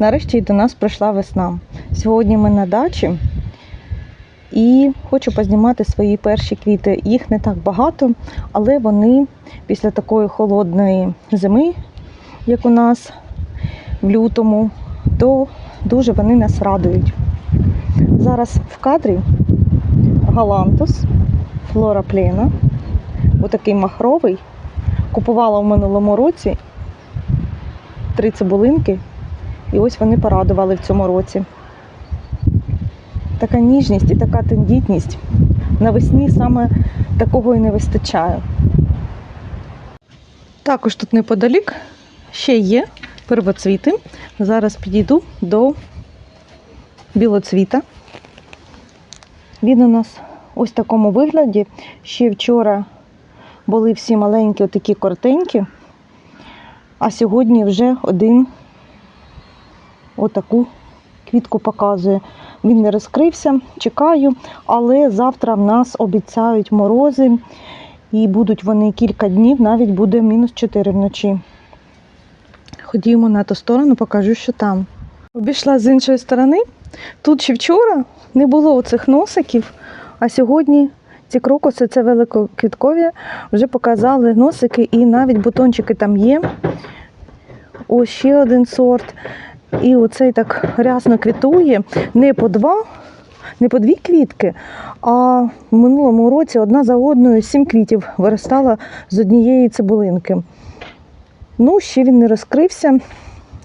Нарешті до нас прийшла весна. Сьогодні ми на дачі і хочу познімати свої перші квіти. Їх не так багато, але вони після такої холодної зими, як у нас в лютому, то дуже вони нас радують. Зараз в кадрі галантус, флора плена, отакий махровий. Купувала в минулому році три цибулинки, і ось вони порадували в цьому році. Така ніжність і така тендітність. Навесні саме такого і не вистачає. Також тут неподалік ще є первоцвіти. Зараз підійду до білоцвіта. Він у нас ось в такому вигляді. Ще вчора були всі маленькі, отакі коротенькі, а сьогодні вже один отаку квітку показує. Він не розкрився, чекаю, але завтра в нас обіцяють морози, і будуть вони кілька днів, навіть буде мінус 4 вночі. Ходімо на ту сторону, покажу, що там. Обійшла з іншої сторони. Тут ще вчора не було оцих носиків, а сьогодні ці крокуси, це великоквіткові, вже показали носики і навіть бутончики там є. Ось ще один сорт. І оцей так рясно квітує не по два, не по дві квітки, а в минулому році одна за одною сім квітів виростала з однієї цибулинки. Ну, ще він не розкрився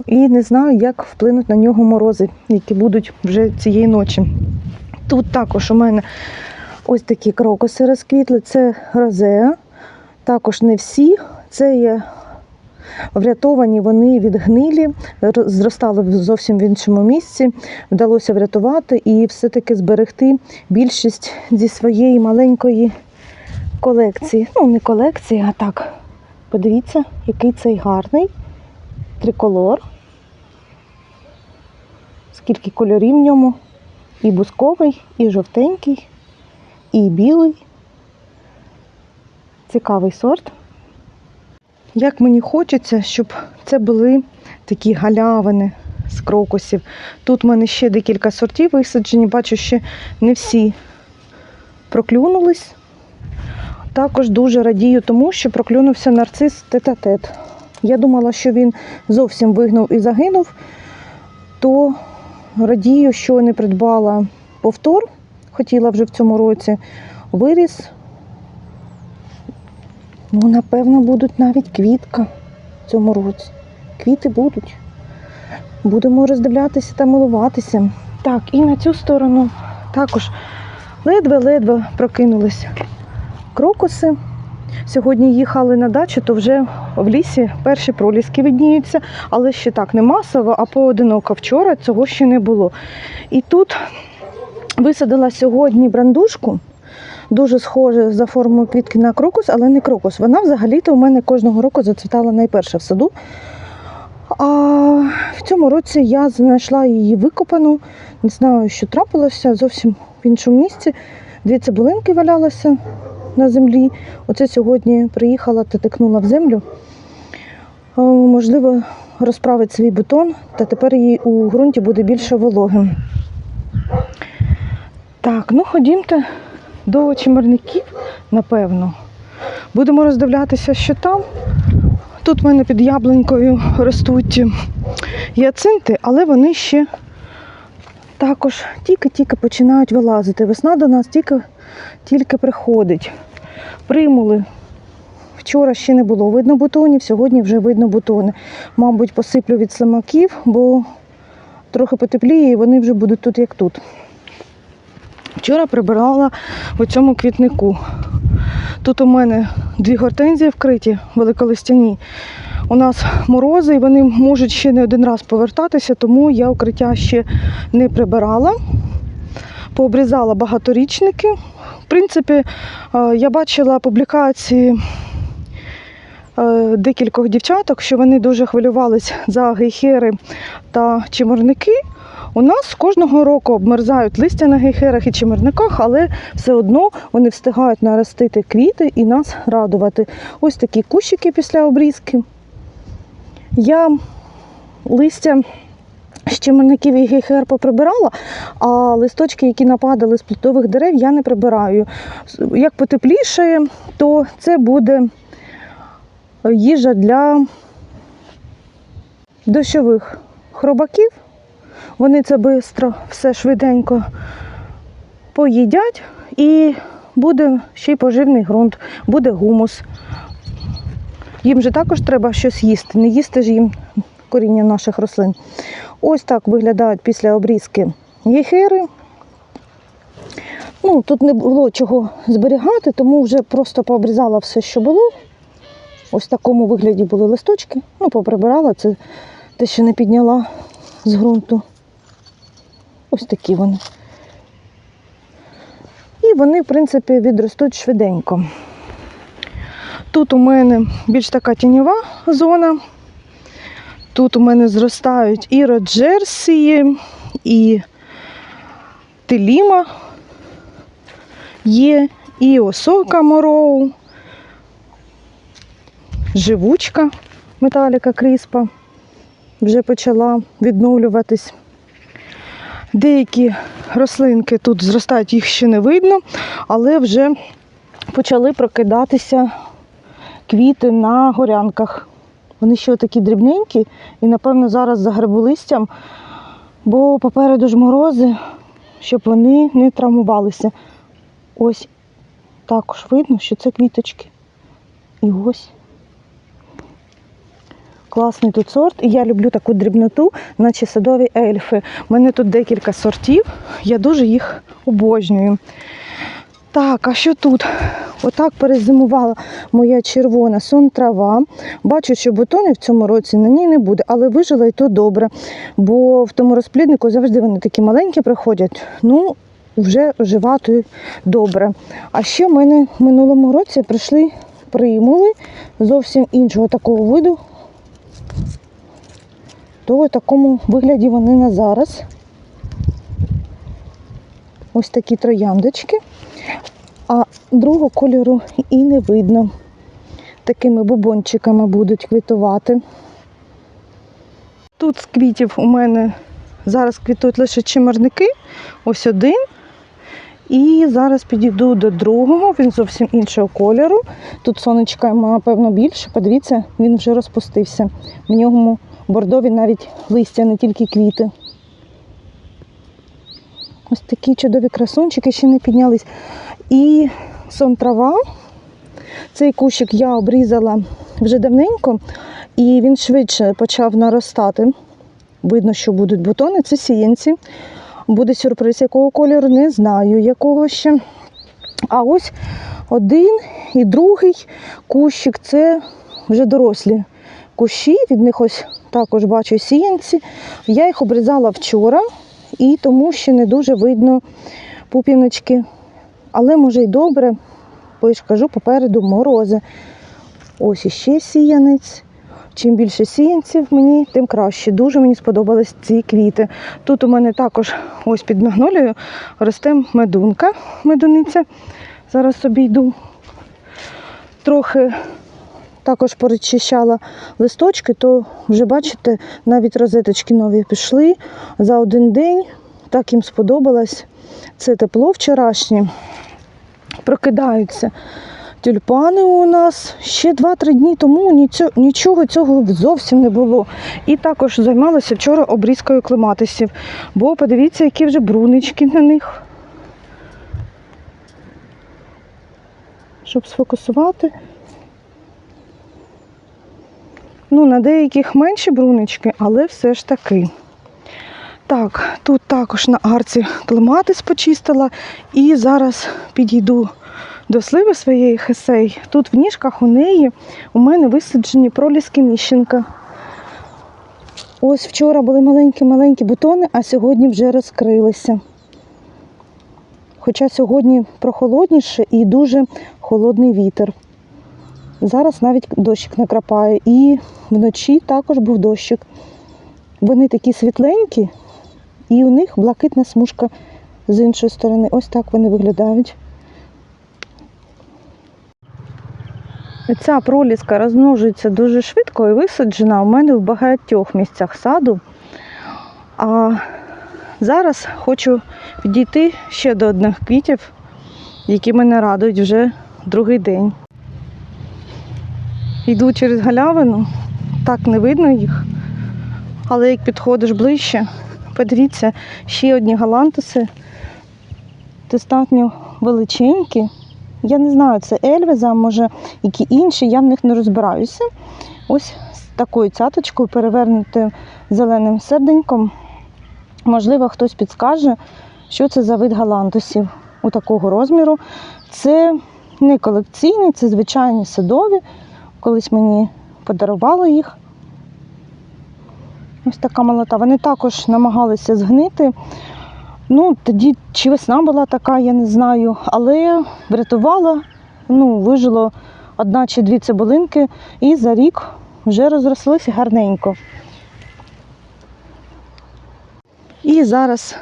і не знаю, як вплинуть на нього морози, які будуть вже цієї ночі. Тут також у мене ось такі крокуси розквітли, це розеа. Також не всі. Це є врятовані вони від гнилі, зростали зовсім в іншому місці. Вдалося врятувати і все-таки зберегти більшість зі своєї маленької колекції. Ну, не колекції, а так. Подивіться, який цей гарний триколор. Скільки кольорів в ньому. І бусковий, і жовтенький, і білий. Цікавий сорт. Як мені хочеться, щоб це були такі галявини з крокусів. Тут в мене ще декілька сортів висаджені, бачу, ще не всі проклюнулись. Також дуже радію тому, що проклюнувся нарцис тет-а-тет. Я думала, що він зовсім вигнув і загинув, то радію, що не придбала повтор, хотіла вже в цьому році, виріс. Ну, напевно, будуть навіть квітка в цьому році. Квіти будуть. Будемо роздивлятися та милуватися. Так, і на цю сторону також ледве-ледве прокинулись крокуси. Сьогодні їхали на дачу, то вже в лісі перші проліски відніються, але ще так не масово, а поодиноко. Вчора цього ще не було. І тут висадила сьогодні брандушку, дуже схоже за формою квітки на крокус, але не крокус. Вона взагалі-то у мене кожного року зацвітала найперше в саду. А в цьому році я знайшла її викопану. Не знаю, що трапилося зовсім в іншому місці. Дві цибулинки валялися на землі. Оце сьогодні приїхала та тикнула в землю. Можливо, розправить свій бутон, та тепер їй у ґрунті буде більше вологи. Так, ну ходімте до чимерників, напевно. Будемо роздивлятися, що там. Тут в мене під яблунькою ростуть гіацинти, але вони ще також тільки-тільки починають вилазити. Весна до нас тільки, тільки приходить. Примули. Вчора ще не було видно бутонів, сьогодні вже видно бутони. Мабуть, посиплю від слимаків, бо трохи потепліє і вони вже будуть тут, як тут. Вчора прибирала в цьому квітнику. Тут у мене дві гортензії вкриті, великолистяні. У нас морози, і вони можуть ще не один раз повертатися, тому я укриття ще не прибирала. Пообрізала багаторічники. В принципі, е, я бачила публікації декількох дівчаток, що вони дуже хвилювались за гейхери та чиморники. У нас кожного року обмерзають листя на гейхерах і чимерниках, але все одно вони встигають наростити квіти і нас радувати. Ось такі кущики після обрізки. Я листя з чимерників і гейхер поприбирала, а листочки, які нападали з плодових дерев, я не прибираю. Як потеплішає, то це буде їжа для дощових хробаків. Вони це швидко, все швиденько поїдять і буде ще й поживний ґрунт, буде гумус. Їм же також треба щось їсти, не їсти ж їм коріння наших рослин. Ось так виглядають після обрізки гейхери. Ну, тут не було чого зберігати, тому вже просто пообрізала все, що було. Ось в такому вигляді були листочки. Ну, поприбирала, це те, що не підняла з ґрунту. Ось такі вони. І вони, в принципі, відростуть швиденько. Тут у мене більш така тіньова зона. Тут у мене зростають і роджерсії, і теліма є, і осока мороу, живучка металіка кріспа вже почала відновлюватись. Деякі рослинки тут зростають, їх ще не видно, але вже почали прокидатися квіти на горянках. Вони ще такі дрібненькі і, напевно, зараз загребу листям, бо попереду ж морози, щоб вони не травмувалися. Ось також видно, що це квіточки. І ось. Класний тут сорт, і я люблю таку дрібноту, наче садові ельфи. У мене тут декілька сортів, я дуже їх обожнюю. Так, а що тут? Отак перезимувала моя червона сон трава. Бачу, що бутонів в цьому році на ній не буде, але вижила і то добре. Бо в тому розпліднику завжди вони такі маленькі приходять. Ну, вже вживати добре. А ще в мене в минулому році прийшли примули зовсім іншого такого виду. То в такому вигляді вони на зараз. Ось такі трояндочки. А другого кольору і не видно. Такими бубончиками будуть квітувати. Тут з квітів у мене зараз квітують лише чимерники. Ось один. І зараз підійду до другого, він зовсім іншого кольору. Тут сонечка, напевно, більше. Подивіться, він вже розпустився. В ньому бордові навіть листя, не тільки квіти. Ось такі чудові красунчики ще не піднялись. І сон трава. Цей кущик я обрізала вже давненько, і він швидше почав наростати. Видно, що будуть бутони, це сіянці. Буде сюрприз, якого кольору, не знаю, якого ще. А ось один і другий кущик це вже дорослі кущі. Від них ось також бачу сіянці. Я їх обрізала вчора і тому ще не дуже видно пупіночки. Але може й добре, бо я ж кажу, попереду морози. Ось іще сіянець. Чим більше сіянців мені, тим краще. Дуже мені сподобались ці квіти. Тут у мене також ось під магнолією росте медунка, медуниця. Зараз собі йду. Трохи також перечищала листочки, то вже бачите, навіть розеточки нові пішли за один день. Так їм сподобалось. Це тепло вчорашнє. Прокидаються тюльпани у нас ще 2-3 дні тому нічого, цього зовсім не було. І також займалася вчора обрізкою клематисів. Бо подивіться, які вже брунички на них. Щоб сфокусувати. Ну, на деяких менші брунички, але все ж таки. Так, тут також на арці клематис почистила. І зараз підійду до сливи своєї хесей. Тут в ніжках у неї у мене висаджені проліски міщенка. Ось вчора були маленькі-маленькі бутони, а сьогодні вже розкрилися. Хоча сьогодні прохолодніше і дуже холодний вітер. Зараз навіть дощик накрапає. І вночі також був дощик. Вони такі світленькі, і у них блакитна смужка з іншої сторони. Ось так вони виглядають. Ця проліска розмножується дуже швидко і висаджена у мене в багатьох місцях саду. А зараз хочу підійти ще до одних квітів, які мене радують вже другий день. Йду через галявину, так не видно їх, але як підходиш ближче, подивіться, ще одні галантуси, достатньо величенькі. Я не знаю, це Ельвіза, може, які інші, я в них не розбираюся. Ось з такою цяточкою, перевернутим зеленим серденьком. Можливо, хтось підскаже, що це за вид галантусів у такого розміру. Це не колекційні, це звичайні садові. Колись мені подарувало їх. Ось така молота. Вони також намагалися згнити. Ну, тоді чи весна була така, я не знаю, але врятувала, ну, вижило одна чи дві цибулинки і за рік вже розрослися гарненько. І зараз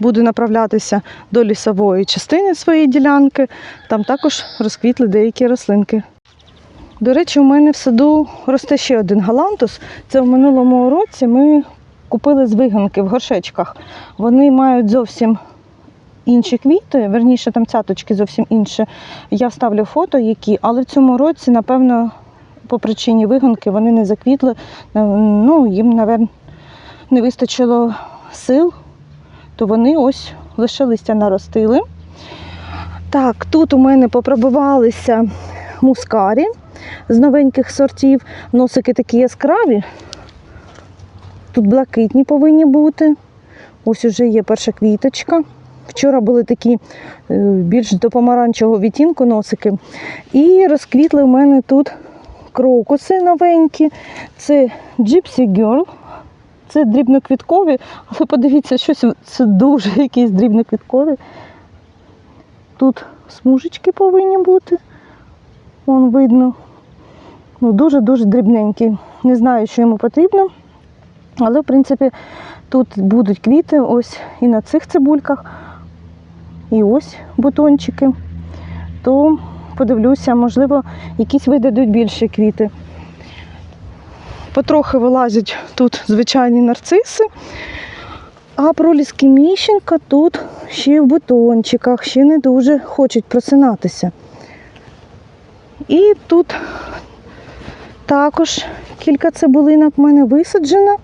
буду направлятися до лісової частини своєї ділянки. Там також розквітли деякі рослинки. До речі, у мене в саду росте ще один галантус. Це в минулому році ми купили з виганки в горшечках. Вони мають зовсім інші квіти, верніше там цяточки зовсім інші. Я вставлю фото, які, але в цьому році, напевно, по причині виганки вони не заквітли. Ну, їм, напевно, не вистачило сил, то вони ось лише листя наростили. Так, тут у мене попробувалися мускарі з новеньких сортів. Носики такі яскраві. Тут блакитні повинні бути. Ось уже є перша квіточка. Вчора були такі е, більш до помаранчевого відтінку носики. І розквітли у мене тут крокуси новенькі. Це Gypsy Girl. Це дрібноквіткові, але подивіться, щось це дуже якісь дрібноквіткові. Тут смужечки повинні бути. Вон видно. Ну, дуже-дуже дрібненький. Не знаю, що йому потрібно. Але, в принципі, тут будуть квіти ось і на цих цибульках, і ось бутончики. То подивлюся, можливо, якісь видадуть більше квіти. Потрохи вилазять тут звичайні нарциси, а проліски міщенка тут ще в бутончиках, ще не дуже хочуть просинатися. І тут також кілька цибулинок в мене висаджено.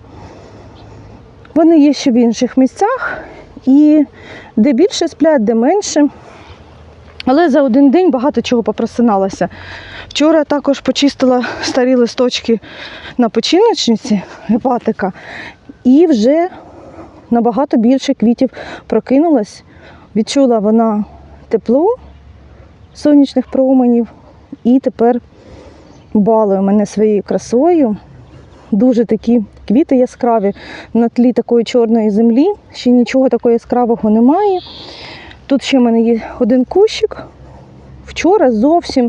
Вони є ще в інших місцях, і де більше сплять, де менше. Але за один день багато чого попросиналося. Вчора також почистила старі листочки на печіночниці гепатика, і вже набагато більше квітів прокинулось. Відчула вона тепло сонячних променів і тепер балує мене своєю красою. Дуже такі квіти яскраві на тлі такої чорної землі. Ще нічого такого яскравого немає. Тут ще в мене є один кущик. Вчора зовсім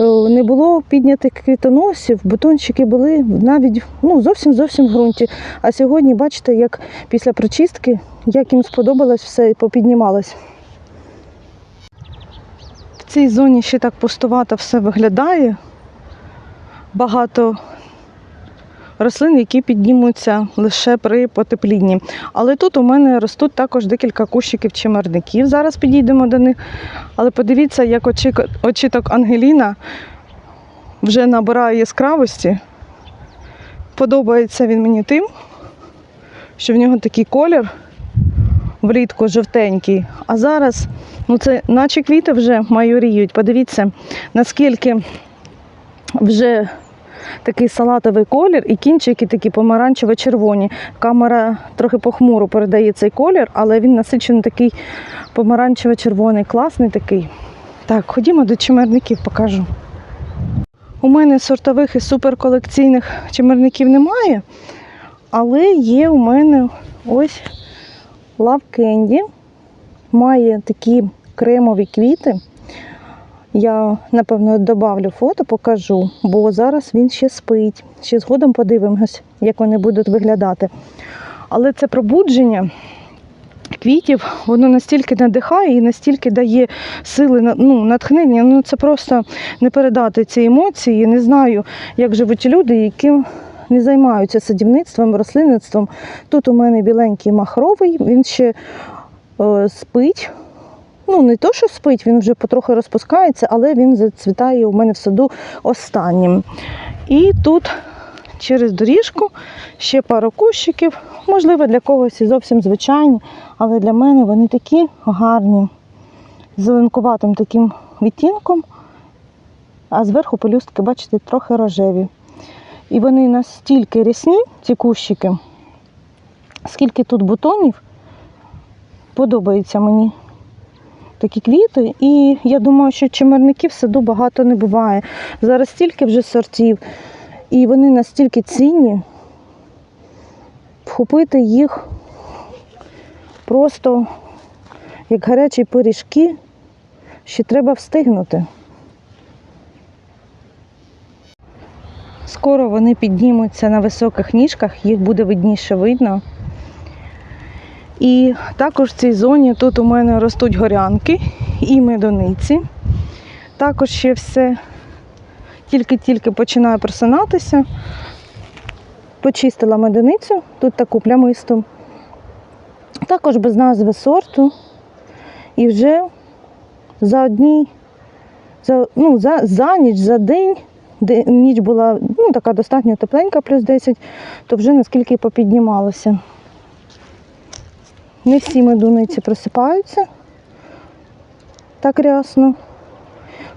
е, не було піднятих квітоносів, бутончики були навіть ну, зовсім зовсім в ґрунті. А сьогодні, бачите, як після прочистки, як їм сподобалось все і попіднімалось. В цій зоні ще так пустувато все виглядає. Багато рослин, які піднімуться лише при потеплінні. Але тут у мене ростуть також декілька кущиків чимерників. Зараз підійдемо до них. Але подивіться, як очіток Ангеліна вже набирає яскравості. Подобається він мені тим, що в нього такий колір влітку жовтенький. А зараз, ну це наче квіти вже майоріють. Подивіться, наскільки вже такий салатовий колір і кінчики такі помаранчево-червоні. Камера трохи похмуро передає цей колір, але він насичений такий помаранчево-червоний, класний такий. Так, ходімо до чимерників, покажу. У мене сортових і суперколекційних чимерників немає, але є у мене ось Candy. Має такі кремові квіти. Я, напевно, добавлю фото, покажу, бо зараз він ще спить. Ще згодом подивимось, як вони будуть виглядати. Але це пробудження квітів, воно настільки надихає і настільки дає сили, ну, натхнення. Ну це просто не передати ці емоції. Не знаю, як живуть люди, які не займаються садівництвом, рослинництвом. Тут у мене біленький махровий, він ще е, спить. Ну, не то, що спить, він вже потроху розпускається, але він зацвітає у мене в саду останнім. І тут через доріжку ще пару кущиків. Можливо, для когось і зовсім звичайні, але для мене вони такі гарні, з зеленкуватим таким відтінком, а зверху пелюстки, бачите, трохи рожеві. І вони настільки рясні, ці кущики, скільки тут бутонів, подобається мені такі квіти. І я думаю, що чимерників в саду багато не буває. Зараз стільки вже сортів, і вони настільки цінні, вхопити їх просто як гарячі пиріжки, ще треба встигнути. Скоро вони піднімуться на високих ніжках, їх буде видніше видно. І також в цій зоні тут у мене ростуть горянки і медониці. Також ще все тільки-тільки починає просинатися. Почистила медоницю, тут таку плямисту. Також без назви сорту. І вже за одній, за, ну, за, за ніч, за день, де ніч була ну, така достатньо тепленька, плюс 10, то вже наскільки попіднімалося. Не всі медуниці просипаються так рясно.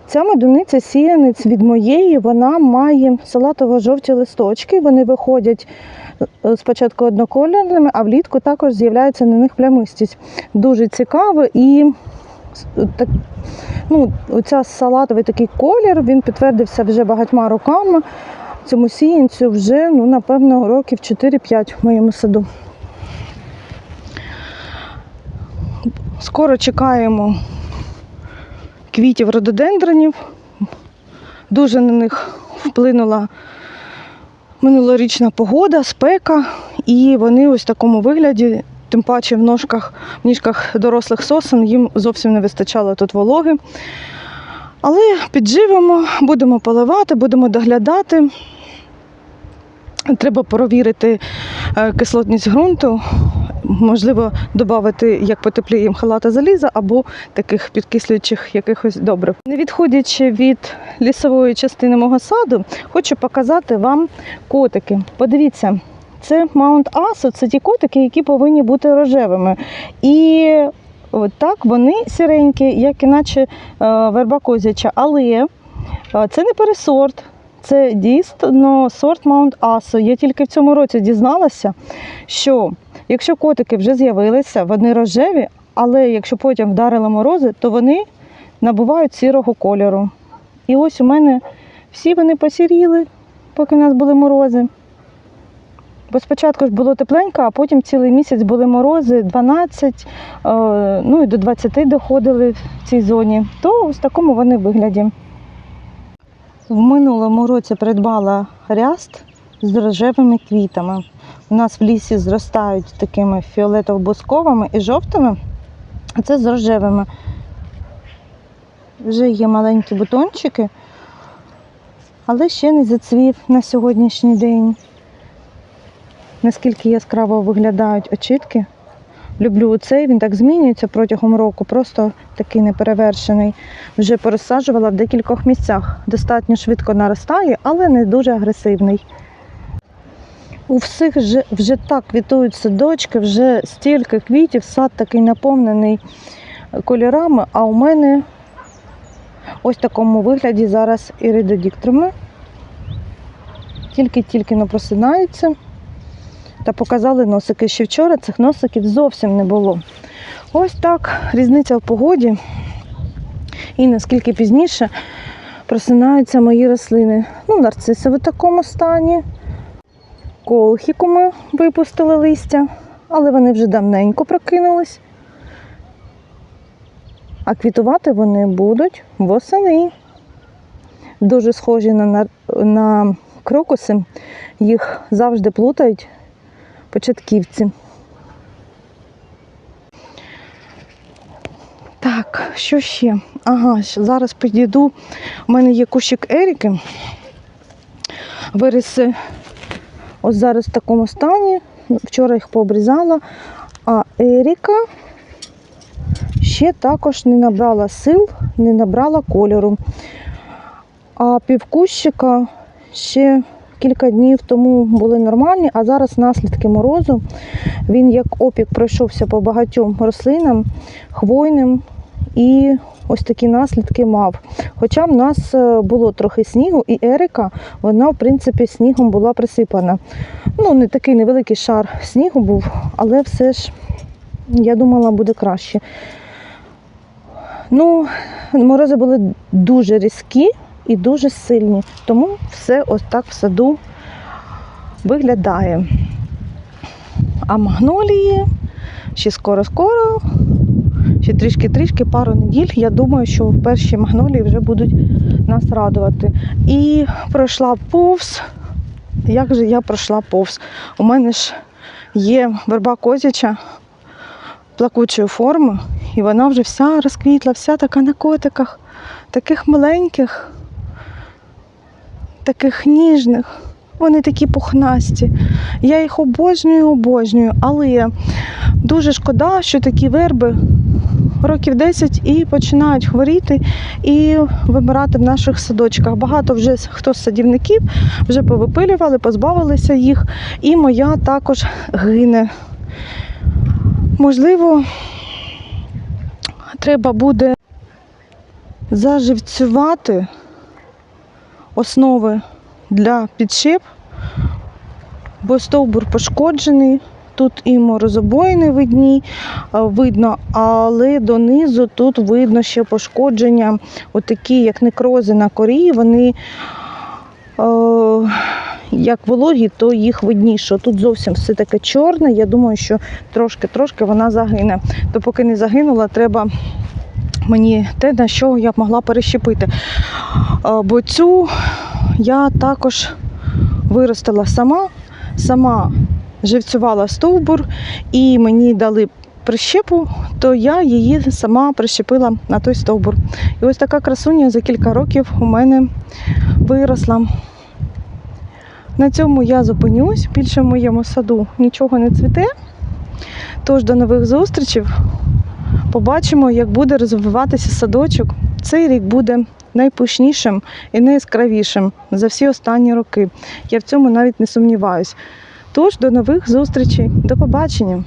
Ця медуниця сіянець від моєї, вона має салатово-жовті листочки. Вони виходять е, спочатку однокольорними, а влітку також з'являється на них плямистість. Дуже цікаво і так, ну, оця салатовий такий колір, він підтвердився вже багатьма роками. Цьому сіянцю вже, ну, напевно, років 4-5 в моєму саду. Скоро чекаємо квітів рододендронів. Дуже на них вплинула минулорічна погода, спека, і вони ось в такому вигляді, тим паче в ножках, в ніжках дорослих сосен, їм зовсім не вистачало тут вологи. Але підживемо, будемо поливати, будемо доглядати. Треба провірити е, кислотність ґрунту, можливо, додати, як потепліє халата заліза або таких підкислюючих якихось добрив. Не відходячи від лісової частини мого саду, хочу показати вам котики. Подивіться, це Маунт Асо, це ті котики, які повинні бути рожевими. І от так вони сіренькі, як іначе е, верба козяча, але е, це не пересорт. Це дійсно сорт Маунт Асо. Я тільки в цьому році дізналася, що якщо котики вже з'явилися, вони рожеві, але якщо потім вдарили морози, то вони набувають сірого кольору. І ось у мене всі вони посіріли, поки в нас були морози. Бо спочатку ж було тепленько, а потім цілий місяць були морози 12, е, ну і до 20 доходили в цій зоні. То ось в такому вони вигляді. В минулому році придбала ряст з рожевими квітами. У нас в лісі зростають такими фіолетово-бусковими і жовтими, а це з рожевими. Вже є маленькі бутончики, але ще не зацвів на сьогоднішній день. Наскільки яскраво виглядають очітки. Люблю оцей, він так змінюється протягом року, просто такий неперевершений. Вже порозсаджувала в декількох місцях. Достатньо швидко наростає, але не дуже агресивний. У всіх вже, вже так квітують садочки, вже стільки квітів, сад такий наповнений кольорами, а у мене ось в такому вигляді зараз іридодіктруми. Тільки-тільки но просинаються та показали носики. Ще вчора цих носиків зовсім не було. Ось так різниця в погоді. І наскільки пізніше просинаються мої рослини. Ну, нарциси в такому стані. Колхіку ми випустили листя, але вони вже давненько прокинулись. А квітувати вони будуть восени. Дуже схожі на, на крокуси. Їх завжди плутають початківці. Так, що ще? Ага, зараз підійду. У мене є кущик Еріки. Вириси ось зараз в такому стані. Вчора їх пообрізала. А Еріка ще також не набрала сил, не набрала кольору. А півкущика ще кілька днів тому були нормальні, а зараз наслідки морозу. Він як опік пройшовся по багатьом рослинам, хвойним і ось такі наслідки мав. Хоча в нас е, було трохи снігу, і Ерика, вона, в принципі, снігом була присипана. Ну, не такий невеликий шар снігу був, але все ж я думала, буде краще. Ну, морози були дуже різкі і дуже сильні, тому все ось так в саду виглядає. А магнолії ще скоро-скоро, ще трішки-трішки, пару неділь. Я думаю, що перші магнолії вже будуть нас радувати. І пройшла повз. Як же я пройшла повз? У мене ж є верба козяча плакучої форми, і вона вже вся розквітла, вся така на котиках, таких маленьких, таких ніжних. Вони такі пухнасті. Я їх обожнюю, обожнюю, але дуже шкода, що такі верби років 10 і починають хворіти і вимирати в наших садочках. Багато вже хто з садівників вже повипилювали, позбавилися їх, і моя також гине. Можливо, треба буде заживцювати основи для підшип, бо стовбур пошкоджений. Тут і морозобоїни видні, видно, але донизу тут видно ще пошкодження, отакі, як некрози на корі, вони е, як вологі, то їх видніше. Тут зовсім все таке чорне. Я думаю, що трошки-трошки вона загине. То поки не загинула, треба мені те, на що я б могла перещепити. Е, Бо цю я також виростила сама, сама живцювала стовбур і мені дали прищепу, то я її сама прищепила на той стовбур. І ось така красуня за кілька років у мене виросла. На цьому я зупинюсь. Більше в моєму саду нічого не цвіте. Тож до нових зустрічей. Побачимо, як буде розвиватися садочок. Цей рік буде найпушнішим і найяскравішим за всі останні роки. Я в цьому навіть не сумніваюсь. Тож до нових зустрічей. До побачення!